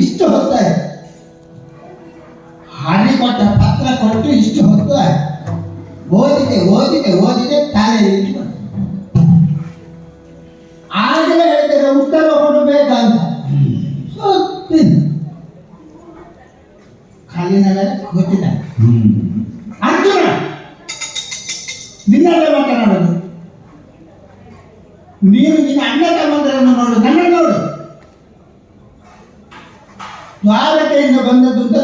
ಇಷ್ಟು ಹೊತ್ತಾಯ್ತು ಹಣೆ ಕೊಟ್ಟ ಪತ್ರ ಕೊಟ್ಟು ಇಷ್ಟು ಹೊತ್ತು ಓದಿದೆ ಓದಿದೆ ಓದಿದೆ ತಲೆಯಲ್ಲಿ ಬಂತು. ಗೊತ್ತಿಲ್ಲ. ಅರ್ಜುನ ನಿನ್ನಲ್ಲೇ ಮಾತನಾಡೋದು. ನೀನು ನಿನ್ನ ಅಣ್ಣ ತಮ್ಮಂದರನ್ನು ನೋಡು ನನ್ನ ನೋಡು. ದ್ವಾರಕೆಯಿಂದ ಬಂದದ್ದು ಅಂತ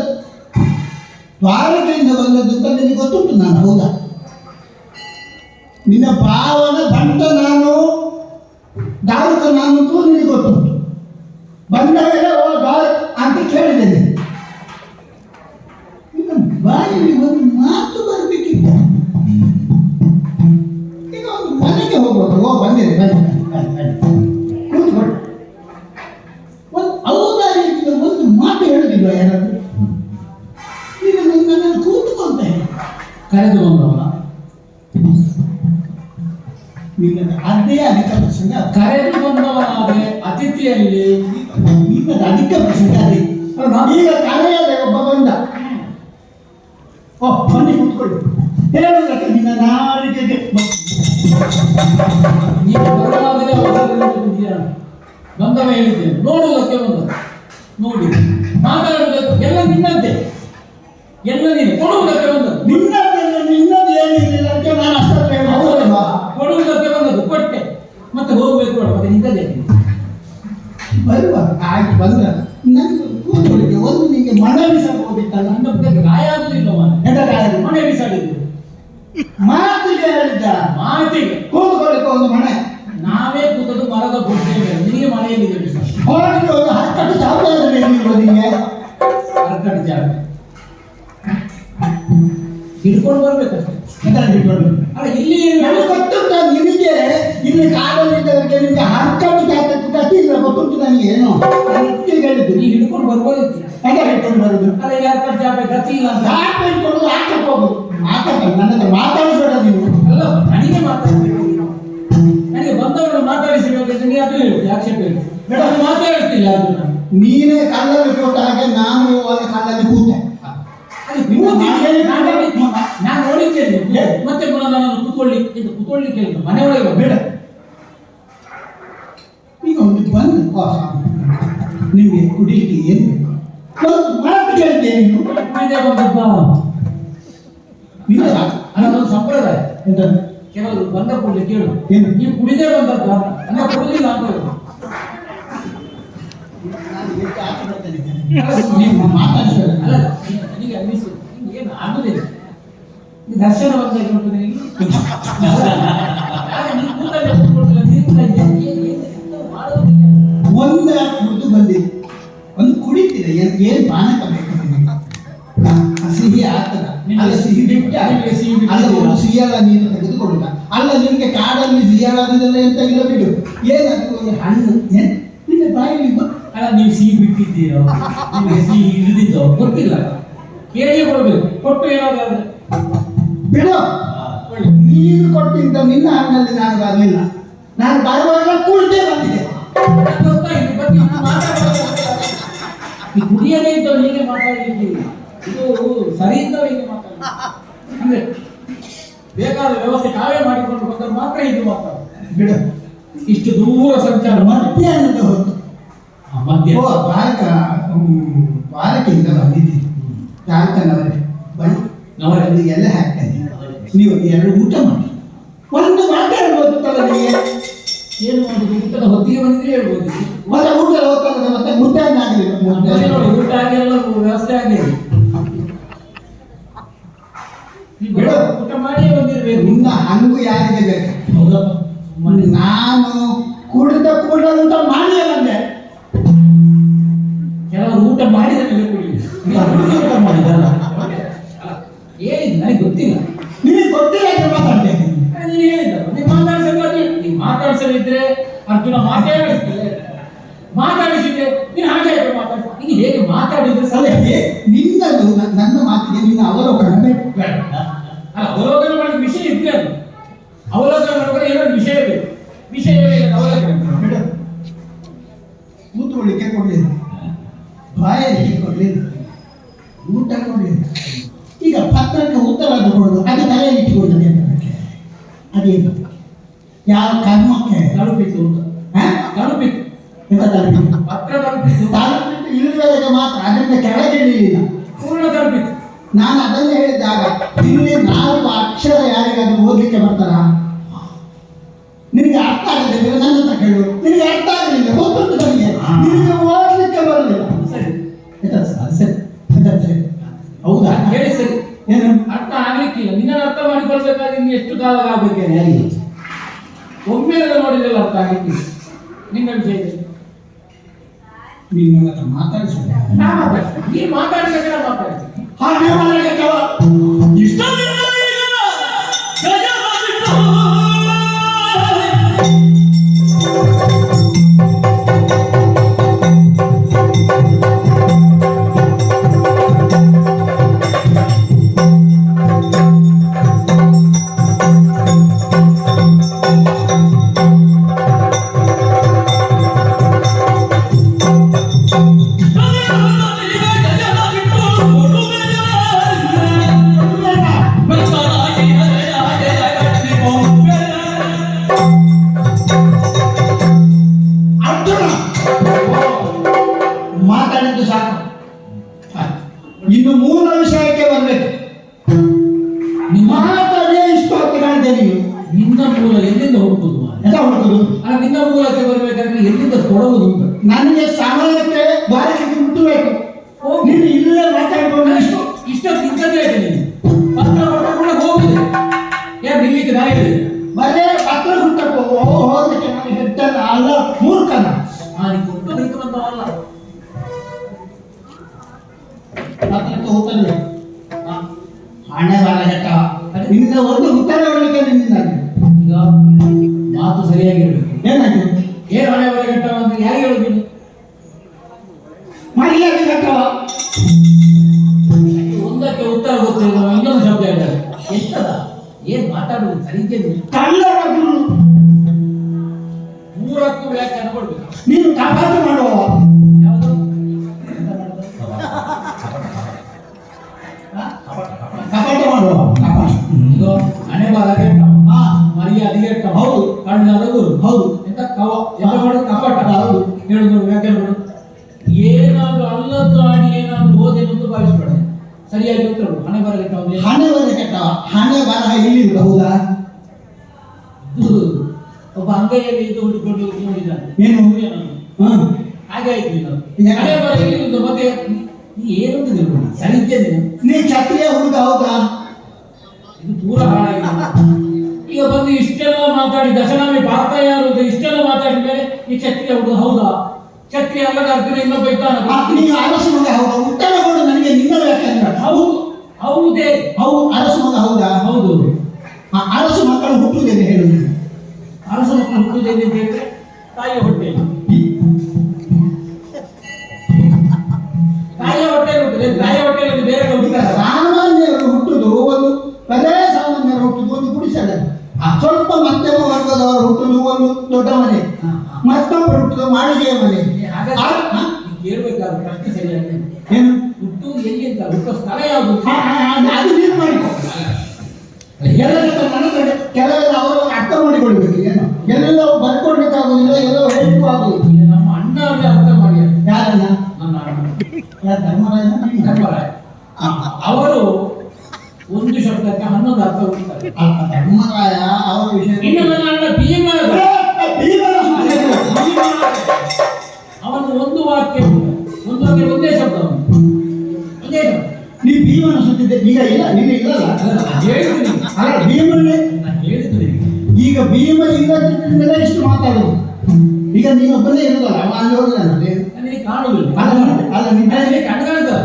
ದ್ವಾರಕೆಯಿಂದ ಬಂದದ್ದು ಅಂತ ನಿನಗೆ ಗೊತ್ತುಂಟು? ನಾನು ಹೌದಾ? ನಿನ್ನ ಭಾವನ ಬಂತ ನಾನು ದಾರುಕ ನಾನು ಅಂತ ನಿನಗೆ ಗೊತ್ತುಂಟು. ಬಂದ ಮಾತು ಹೇಳುದಿಲ್ವ ಯಾರಾದ್ರು ಈಗ ಕರೆದು ಬಂದವನ ನಿನ್ನ ಅದೇ ಅಧಿಕ ಕರೆದು ಅತಿಥಿಯಲ್ಲಿ ನಿನ್ನದು ಅಧಿಕ ಪ್ರಸಂಗ ಅದೇ ಈಗ ಕರೆಯದೆ ಒಬ್ಬ ಬಂದ. ಓ, ಬನ್ನಿ ಕೂತ್ಕೊಳ್ಳಿ. ಹೇಳುವುದಕ್ಕೆ ನಿನ್ನ ನೀನು ಬರುವಾಗಲೇ ಬದಲಾವಣೆ ಅವಸರದಲ್ಲಿದ್ದೀರಾ ಬಂದವ ಹೇಳಿದ್ದೇನೆ ನೋಡುವುದಕ್ಕೆ ಬಂದ ನೋಡಿ ಮಾತಾಡುವುದಕ್ಕೆ ಎಲ್ಲ ನಿನ್ನಂತೆ ಎಲ್ಲ ನೀನು. ಕೊಡುವುದಕ್ಕೆ ಬಂದದ್ದು ನಿನ್ನದೆಲ್ಲ ನಿನ್ನದು ಏನಿರಲಿಲ್ಲ ಅಂತ ನಾನು ಅಷ್ಟೇ ಹೌದಲ್ವಾ? ಕೊಡುವುದಕ್ಕೆ ಬಂದದ್ದು ಕೊಟ್ಟೆ. ಮತ್ತೆ ಹೋಗ್ಬೇಕು ಮತ್ತೆ ನಿಂತದೆ ಬರುವ ಆಯ್ತು ಬಂದ್ರ ನನಗೆ ಕೂತ್ಕೊಳ್ಳಿಕ್ಕೆ ಒಂದು ನಿಮಗೆ ಮನವಿ ಹೋಗಿತ್ತಲ್ಲ ನನ್ನ ಗಾಯ ಆಗಲಿಲ್ಲ ಮನೆ ಬಿಸಾಡಿದ್ದು ಮಾತಿಗೆ ಹೇಳಿದ್ದ ಮಾತಿಗೆ ಕೂತ್ಕೊಳ್ಳಿಕ್ಕೆ ಒಂದು ಮನೆ ನಾವೇ ಕೂತದ್ದು ಮರದ ಬುದ್ಧಿ ಮೇಲೆ ನಿನಗೆ ಮನೆಯಲ್ಲಿದೆ ಬಿಸಾಡಿ ಹೊರಗೆ ಒಂದು ಹತ್ತತ್ತು ಸಾವಿರ ಬೇಕಿಲ್ವ ನಿಮಗೆ ಕರ್ಕಟ್ ಜಾಗ ಹಿಡ್ಕೊಂಡು ಬರ್ಬೇಕಷ್ಟೆ ಎಂತ ಹಿಡ್ಕೊಂಡು ಅಲ್ಲ ಇಲ್ಲಿ ನನಗೆ ಗೊತ್ತುಂಟ ನಿಮಗೆ ಇಲ್ಲಿ ಕಾಡಲ್ಲಿದ್ದವರಿಗೆ ನಿಮಗೆ ಹರ್ಕಟ್ಟು ಜಾತಕ್ಕೆ ಕಟ್ಟಿ ಇಲ್ಲ ಗೊತ್ತುಂಟು ನನಗೆ ಏನು ನಾನು ಇದಕ್ಕೆ ಹೇಳಿದ್ದು ನೀ ಹಿಡ್ಕೊಂಡು ಬರ್ಬೋದಿತ್ತು ಹೆಂಗೆ ಹಿಡ್ಕೊಂಡು ಬರುದು. ಅಲ್ಲ ಯಾರ ಗತಿ ಇಲ್ಲ ಅಂತ. ಯಾಕೆ ಹಿಡ್ಕೊಂಡು ಆಟಕ್ಕೆ ಹೋಗುದು ಮಾತಾಡ ನನ್ನ ಹತ್ರ ಮಾತಾಡಿಸ್ಬೇಡ ನೀವು ಅಲ್ಲ ನನಗೆ ಮಾತಾಡ್ಬೇಕು ನೀನು. ನನಗೆ ಬಂದವರು ಮಾತಾಡಿಸಬೇಕು ನೀ ಅದು ಹೇಳ್ತಿ ಆಕ್ಷೇಪ ಹೇಳಿ ಅದು ಮಾತಾಡಿಸ್ತಿಲ್ಲ ಅದು ನೀನೇ. ಕಲ್ಲಲ್ಲಿ ಕೂತ ಹಾಗೆ ನಾನು ಒಂದು ಕಲ್ಲಲ್ಲಿ ಕೂತೆ. ನಾನು ನೋಡಿದ್ದೇನೆ ಮತ್ತೆ ಪುನಃ ನಾನು ಕೂತ್ಕೊಳ್ಳಿಕ್ಕೆ ಇದು ಕೂತ್ಕೊಳ್ಳಿಕ್ಕೆ ಮನೆ ಒಳಗೆ ಬೇಡ. ಈಗ ಒಂದು ಬಂದು ನಿಮಗೆ ಕುಡಿಲಿಕ್ಕೆ ಏನು ಬೇಕು? ಒಂದು ಮಾತು ನೀನು ನಿನ್ನ ಅದೊಂದು ಸಂಪ್ರದಾಯ. ಎಂತ? ಕೆಲವರು ಬಂದ ಕೂಡಲೇ ಕೇಳು. ಏನು? ನೀವು ಕುಡಿದೇ ಬಂದದ್ದ ಅನ್ನ ಕುಡಿದಿಲ್ಲ ಅಂತ ನೀವು ಅಲ್ಲ. ನನಗೆ ಅನ್ನಿಸು. ಏನು ಆಗುದಿಲ್ಲ. ದರ್ಶನ ಬಂದಾಗ ಕೂತಲ್ಲೇ ಏನು ಪಾನಕ ಬೇಕು ಸಿಹಿ ಆಗ್ತದ? ಅಲ್ಲ ಸಿಹಿ ಬಿಟ್ಟು? ಅಲ್ಲ ಒಂದು ಸಿಹಿಯಾದ ನೀನು ತೆಗೆದುಕೊಳ್ಳುದ ಅಲ್ಲ ನಿಮ್ಗೆ ಕಾಡಲ್ಲಿ ಸಿಹಿಯಾದದೆಲ್ಲ ಎಂತ ಇಲ್ಲ ಬಿಡು. ಏನದು ಒಂದು ಹಣ್ಣು? ನಿನ್ನ ಬಾಯಲ್ಲಿ ಅಲ್ಲ ನೀವು ಸಿಹಿ ಬಿಟ್ಟಿದ್ದೀರೋ? ನಿಮಗೆ ಸಿಹಿ ಇಳಿದಿದ್ದೋ ಗೊತ್ತಿಲ್ಲ. ಕೇಳಿ ಕೊಡ್ಬೇಕು. ಕೊಟ್ಟು ಏನಾದ್ರು ಬಿಡು. ನೀನು ಕೊಟ್ಟಿದ್ದ ನಿನ್ನ ಹಣ್ಣಲ್ಲಿ ನಾನು ಬರಲಿಲ್ಲ. ನಾನು ಬರುವಾಗ ಕುಡಿದೇ ಬಂದಿದೆ. ಕುಡಿಯದೇ ಇದ್ದವ್ರು ಹೀಗೆ ಮಾತಾಡಲಿಕ್ಕಿಲ್ಲ ಇದು ಸರಿ ಇದ್ದವ್ರು ಹೀಗೆ ಮಾತಾಡ ಅಂದ್ರೆ ಬೇಕಾದ ವ್ಯವಸ್ಥೆ ತಾವೇ ಮಾಡಿಕೊಂಡು ಬಂದ್ರೆ ಮಾತ್ರ ಇದು ಮಾತಾಡ ಬಿಡು. ಇಷ್ಟು ದೂರ ಸಂಚಾರ ಮಧ್ಯಾಹ್ನದ ಹೊತ್ತು. ಆ, ಮಧ್ಯ ಬಾಲಕ ಬಾಲಕಿಂದ ಬಂದಿದ್ದೀನಿ ಯಾಕಂದ್ರೆ ಬನ್ನಿ. ನವರೇ. ಅಲ್ಲಿ ಎಲ್ಲ ಹಾಕ್ತೇನೆ ನೀವು ಎರಡು ಊಟ ಮಾಡಿ. ಒಂದು ಮಾತಾಡ್ಬೋದು ನಿಮಗೆ ಏನು ಮಾಡುದು? ಊಟದ ಹೊತ್ತಿಗೆ ಬಂದಿದ್ರೆ ಹೇಳ್ಬೋದು. ಮತ್ತೆ ಊಟ ಹೋಗ್ತದೆ ಮತ್ತೆ ಆಗಲಿಲ್ಲ ನೋಡಿ ಊಟ ಆಗಿಲ್ಲ ವ್ಯವಸ್ಥೆ ಬೇಡ, ಊಟ ಮಾಡಿ ಬಂದಿರ್ಬೇಕು. ನಿನ್ನ ಹಂಗು ಯಾರಿಗೆ ಬೇಕು? ಹೌದಪ್ಪ ನಾನು ಕುಡಿದ ಕೂಡ ಊಟ ಮಾಡಿ ಬಂದೆ. ಕೆಲವರು ಊಟ ಮಾಡಿದ ಮೇಲೆ ಕುಡಿ ನೀವು ಕುಡಿದು ಊಟ ಮಾಡಿದಲ್ಲ? ಹೇಳಿದ್ದು ನನಗೆ ಗೊತ್ತಿಲ್ಲ. ಮಾತಾಡಿಸ್ತಿಲ್ಲ ಮಾತಾಡಿಸಿದ್ರೆ ನೀನು ಹಾಗೆ ನೀನು ಹೇಗೆ ಮಾತಾಡಿದ್ರೆ ಸಲಹೆ? ಅದೇ ನಿನ್ನದು ನನ್ನ ಮಾತಿಗೆ ನಿನ್ನ ಅವಲೋಕನ ಬೇಕು ಅಲ್ಲ ಅವಲೋಕನ ಮಾಡಿದ ವಿಷಯ ಇದ್ರೆ ಅದು. ಅವಲೋಕನ ಮಾಡಿದ್ರೆ ಏನೋ ವಿಷಯ ಇದೆ ವಿಷಯ ಅವಲೋಕನ. ಕೂತ್ಕೊಳ್ಳಿಕ್ಕೆ ಕೊಡ್ಲಿಲ್ಲ ಬಾಯಲಿಕ್ಕೆ ಕೊಡ್ಲಿಲ್ಲ ಊಟ ಕೊಡ್ಲಿಲ್ಲ ಈಗ ಪತ್ರಕ್ಕೆ ಉತ್ತರ ತಗೊಳ್ಳೋದು ಅದು ತಲೆಯಲ್ಲಿ ಇಟ್ಟುಕೊಳ್ಳದೆ ಅದಕ್ಕೆ ಅದೇನು? ಯಾವ ಕರ್ಮಕ್ಕೆ? ತಲುಪಿತ್ತು ಅಂತ. ತಲುಪಿತು ತಲುಪಿಟ್ಟು ಇಳಿದಾಗ ಮಾತ್ರ ಅದರಿಂದ ಕೆಳಗೆ ಇಳಿಲಿಲ್ಲ ಪೂರ್ಣ ತಲುಪಿತ್ತು. ನಾನು ಅದನ್ನೇ ಹೇಳಿದಾಗ ಇಲ್ಲಿ ನಾಲ್ಕು ಅಕ್ಷರ ಯಾರಿಗಾದ್ರೂ ಓದಲಿಕ್ಕೆ ಬರ್ತಾರ? ನಿನಗೆ ಅರ್ಥ ಆಗದಿಲ್ಲ ನನ್ನ ಹತ್ರ ಕೇಳು. ನಿನಗೆ ಅರ್ಥ ಆಗಲಿಲ್ಲ ಗೊತ್ತುಂಟು ನನಗೆ. ನಿನಗೆ ಓದಲಿಕ್ಕೆ ಬರಲಿಲ್ಲ. ಸರಿ. ಆಯ್ತಾ? ಸರ್? ಸರಿ. ಸರಿ. ಹೌದಾ? ಹೇಳಿ ಸರಿ. ಏನು? ಅರ್ಥ ಆಗ್ಲಿಕ್ಕಿಲ್ಲ. ನಿನ್ನ ಅರ್ಥ ಮಾಡಿಕೊಳ್ಬೇಕಾದ್ರೆ ಇನ್ನು ಎಷ್ಟು ಕಾಲ ಆಗ್ಬೇಕೇನೆ ಯಾರಿಗೆ ಒಮ್ಮೆ ನೋಡಿದ್ರೆ ಅರ್ಥ ಆಗಿತ್ತು ನಿನ್ನ ವಿಷಯದಲ್ಲಿ. ನೀನು ನನ್ನ ಹತ್ರ ಮಾತಾಡಿಸಿದ. ನಾ ಮಾತಾಡ್ತೀನಿ ನೀನು ಮಾತಾಡ್ಬೇಕಾದ್ರೆ ಮಾತಾಡ್ತೀನಿ. ಹಾಗೆ ಎಲ್ಲಿಂದ ಕೊಡುವುದು ಅಂತ ನನಗೆ ಸಾಮಾನ್ಯಕ್ಕೆ ಬಾರಿಸಿಗೆ ಮುಟ್ಟಬೇಕು. ನೀನು ಇಲ್ಲೇ ಮಾತಾಡ್ಕೊಂಡು ಇಷ್ಟು ಇಷ್ಟೊತ್ತು ಇಂಥದ್ದೇ ಇದೆ ನೀನು. ಪತ್ರ ಹೋಗಿದೆ. ಯಾರು ನಿಲ್ಲಿಕ್ಕೆ ದಾರಿ. ಬರೇ ಪತ್ರ ಹುಟ್ಟಬೇಕು ಹೋಗ್ಲಿಕ್ಕೆ ನಾನು ಹೆದ್ದಲ್ಲ ಅಲ್ಲ ಮೂರ್ಖನ. ಆ ನೀನು ಕೊಟ್ಟು ಅಲ್ಲ. ಪತ್ರಕ್ಕೆ. ಹಣೆ ಬರ ಹೆಟ್ಟ ನಿನ್ನ ಒಂದು ಉತ್ತರ ಹೇಳಲಿಕ್ಕೆ ನಿನ್ನಿಂದ ಈಗ ಮಾತು ಸರಿಯಾಗಿರ್ಬೇಕು. ಏನಾಯ್ತು? ಏನು ಹಣೆ ಬರ ಗಂಟ ಅಂತ ಯಾರು ಹೇಳುದು ನೀನು? ಮರ್ಯಾದೆ ಘಟ್ಟವ ಒಂದಕ್ಕೆ ಉತ್ತರ ಗೊತ್ತಿಲ್ಲ ಇನ್ನೊಂದು ಶಬ್ದ ಹೇಳ್ತಾರೆ ಎಂತದ ಏನ್ ಮಾತಾಡೋದು? ಸರಿ ಕಲ್ಲರ ಗುರು. ಮೂರಕ್ಕೂ ವ್ಯಾಖ್ಯಾನ ಕೊಡ್ಬೇಕು ನೀನು ಕಪಾತ ಮಾಡುವ ಯಾವುದು? ಕಪಾಟ ಮಾಡುವ ಕಪಾಟ ಹಣೆ ಬರ ಗೆಟ್ಟ ಹಾ ಮರ್ಯಾದೆ ಹೌದು. ಕಣ್ಣದ ಗುರು. ಹೌದು. ಎಂತ ಕವ ಯಾರು ಮಾಡುದು ಕಪಾಟ. ಹೌದು. ಹೇಳುದು ವ್ಯಾಖ್ಯಾನ ಕೊಡು ಏನಾದ್ರೂ ಅಲ್ಲದ್ದು ಆಡಿ ಏನಾದ್ರೂ ಓದೇನು ಅಂತ ಭಾವಿಸ್ಬೇಡ. ಸರಿಯಾಗಿ ಉತ್ತರ ಹಣೆ ಬರ ಕೆಟ್ಟ ಹಣೆ ಬರ ಕೆಟ್ಟವ. ಹಣೆ ಬರ ಇಲ್ಲಿಲ್ಲ. ಹೌದಾ? ಒಬ್ಬ ಅಂಗೈಯಲ್ಲಿ ಇದು ಹುಡುಕೊಂಡು ನೋಡಿದ್ದಾನೆ ಏನು? ಹಾಗೆ ಆಯ್ತು ಹಣೆ ಬರ ಮತ್ತೆ ನೀ ಏನು ಅಂತ ತಿಳ್ಕೊಂಡು ಸರಿ ಇದ್ದೇನೆ ನೀ ಕ್ಷತ್ರಿಯ ಹುಡುಗ ಹೌದಾ? ಇದು ಪೂರ ಹಾಳಾಗಿದೆ. ಈಗ ಬಂದು ಇಷ್ಟೆಲ್ಲ ಮಾತಾಡಿ ದಶನಾಮಿ ಪಾತ್ರ ಯಾರು ಅಂತ ಇಷ್ಟೆಲ್ಲ ಮಾತಾಡಿದ ಮೇಲೆ ಈ ಕ್ಷತ್ರಿಯ ಹುಡುಗ ಹೌದಾ? ಕ್ಷತ್ರಿಯ ಅಲ್ಲದ ಅರ್ಜುನ ಇನ್ನೊಬ್ಬ ಇದ್ದಾನ. ನೀನು ಅರಸು ಮಗ ಹೌದಾ? ಉತ್ತರ ಕೊಡು ನನಗೆ ನಿನ್ನ ವ್ಯಾಖ್ಯಾನ. ಹೌದು ಹೌದೇ. ಹೌದು ಅರಸು ಮಗ ಹೌದಾ? ಹೌದು. ಆ ಅರಸು ಮಕ್ಕಳು ಹುಟ್ಟುವುದೇನೆ ಹೇಳು ಅರಸು ಅರಸ ಮಕ್ಕಳು ಹುಟ್ಟುವುದೇನೆ ಅಂತ ಹೇಳಿದ್ರೆ ತಾಯಿಯ ಹೊಟ್ಟೆ. ತಾಯಿಯ ಹೊಟ್ಟೆ ಹುಟ್ಟುದೇ? ತಾಯಿಯ ಹೊಟ್ಟೆಯಲ್ಲಿ ಬೇರೆ ಹುಟ್ಟುತ್ತಾರೆ ಸಾಮಾನ್ಯರು ಹುಟ್ಟುದು ಒಂದು ಬರೇ ಸಾಮಾನ್ಯರು ಹುಟ್ಟುದು ಒಂದು ಗುಡಿಸಲ ಸ್ವಲ್ಪ ಮಧ್ಯಮ ವರ್ಗದವರು ಹುಟ್ಟುದು ಒಂದು ದೊಡ್ಡ ಮನೆ ಮತ್ತೊಬ್ಬರು ಮಾಳಿಗೆಯ ಮನೆ ಕೇಳಬೇಕಾದ್ರೆ ಪ್ರಶ್ನೆ ಸರಿಯಾಗಿದೆ ಏನು? ಹುಟ್ಟು ಎಲ್ಲಿ ಅಂತ ಹುಟ್ಟೋ ಸ್ಥಳ ಯಾವುದು? ಅದು ನೀನು ಮಾಡಿಕೊ. ಕೆಲವೆಲ್ಲ ಅವರು ಅರ್ಥ ಮಾಡಿಕೊಳ್ಬೇಕು ಏನು? ಎಲ್ಲ ಬರ್ಕೊಡ್ಬೇಕಾಗುದಿಲ್ಲ ಎಲ್ಲೋ ಹೇಳಕ್ಕೂ ಆಗುದಿಲ್ಲ ನಮ್ಮ ಅಣ್ಣ ಅರ್ಥ ಮಾಡಿ ಯಾರನ್ನ ನನ್ನ ಅಣ್ಣ? ಧರ್ಮರಾಯ ಅವರು ಒಂದು ಶಬ್ದಕ್ಕೆ ಹನ್ನೊಂದು ಅರ್ಥ ಧರ್ಮರಾಯ ಅವರ ವಿಷಯ ಇನ್ನು ನನ್ನ ಅಣ್ಣ ಭೀಮ ವಾಕ್ಯ ಒಂದೇ ಶಬ್ದ. ಒಂದೇ ಶಬ್ದ. ನೀ ಭೀಮನ ಸುತ್ತಿದ್ದೆ. ಈಗ ಇಲ್ಲ ನೀನು ಇಲ್ಲಲ್ಲ ನಾನು ಹೇಳಿದ್ದೀನಿ ಅಲ್ಲ ನಾನು ಹೇಳಿದ್ದೀನಿ ಈಗ ಭೀಮ ಎಷ್ಟು ಮಾತಾಡೋದು? ಈಗ ನೀನೊಬ್ಬನೇ ಇರೋದಲ್ಲ ಅವ ಅಲ್ಲಿ ನನಗೆ ಕಾಣುವುದಿಲ್ಲ. ಅಲ್ಲ ನಿನ್ನ- ನಿನ್ನ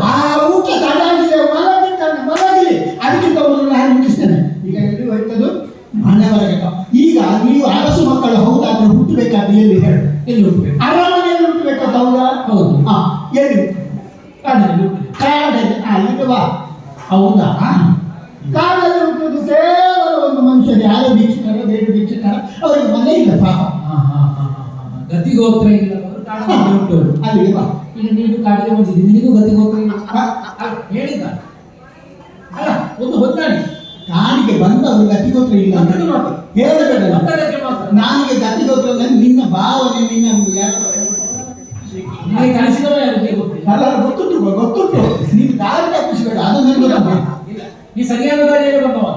ಆ ಊಟ ತಡಾಗಿದೆ ಮಲಗಿದ್ದಾನೆ ಮಲಗಲಿ. ಅದಕ್ಕಿಂತ ಮೊದಲು ನಾನು ಮುಗಿಸ್ತೇನೆ. ಈಗ ಎಲ್ಲಿ ಹೋಯ್ತದು? ಈಗ ನೀವು ಅರಸು ಮಕ್ಕಳು ಹೌದಾದ್ರೆ ಹುಟ್ಟಬೇಕಾದ್ರೆ ಎಲ್ಲಿ? ಹೇಳಿ ಎಲ್ಲಿ ಹೋಗ್ಬೇಕು ಹುಟ್ಟಿದೆ ಕಾಡಲ್ಲಿ ಅಲ್ಲಿಗೆ ಬಾ ಹೌದಾ ಕಾಡಲ್ಲಿ ಹುಟ್ಟುದು ಕೇವಲ ಒಂದು ಮನುಷ್ಯರು ಯಾರು ಭಿಕ್ಷುಕರ ಬೇರೆ ಭಿಕ್ಷುಕರ ಅವರಿಗೆ ಮನೆ ಇಲ್ಲ ಪಾಪ ಇಲ್ಲ. ಗತಿಗೋತ್ರ ಇಲ್ಲದವರು ಕಾಡಿನಲ್ಲಿ ಅಲ್ಲಿಗೆ ಬಾ ಈಗ ನೀನು ಕಾಡಿಗೆ ಬಂದಿದ್ದೀನಿ ನಿನಗೂ ಗತಿಗೋತ್ರ ಇಲ್ಲ ಹೇಳಿದ್ದ ಅಲ್ಲ ಒಂದು ಹೊಂದಾಣಿ ಕಾಡಿಗೆ ಬಂದವರು ಗತಿಗೋತ್ರ ಇಲ್ಲ ಅಂತ. ಹೇಳಬೇಡ ನಾನಿಗೆ ಗತಿಗೋತ್ರ ನಿನ್ನ ಭಾವನೆ ನಿನ್ನ ಯಾರೋ ಅಲ್ಲ ಗೊತ್ತುಂಟು ಗೊತ್ತುಂಟು. ನೀನು ಖುಷಿ ಬೇಡ ಅದು ನನಗೆ ನೀ ಸರಿಯಾದ ದಾರಿಯಲ್ಲಿ ಬಂದವ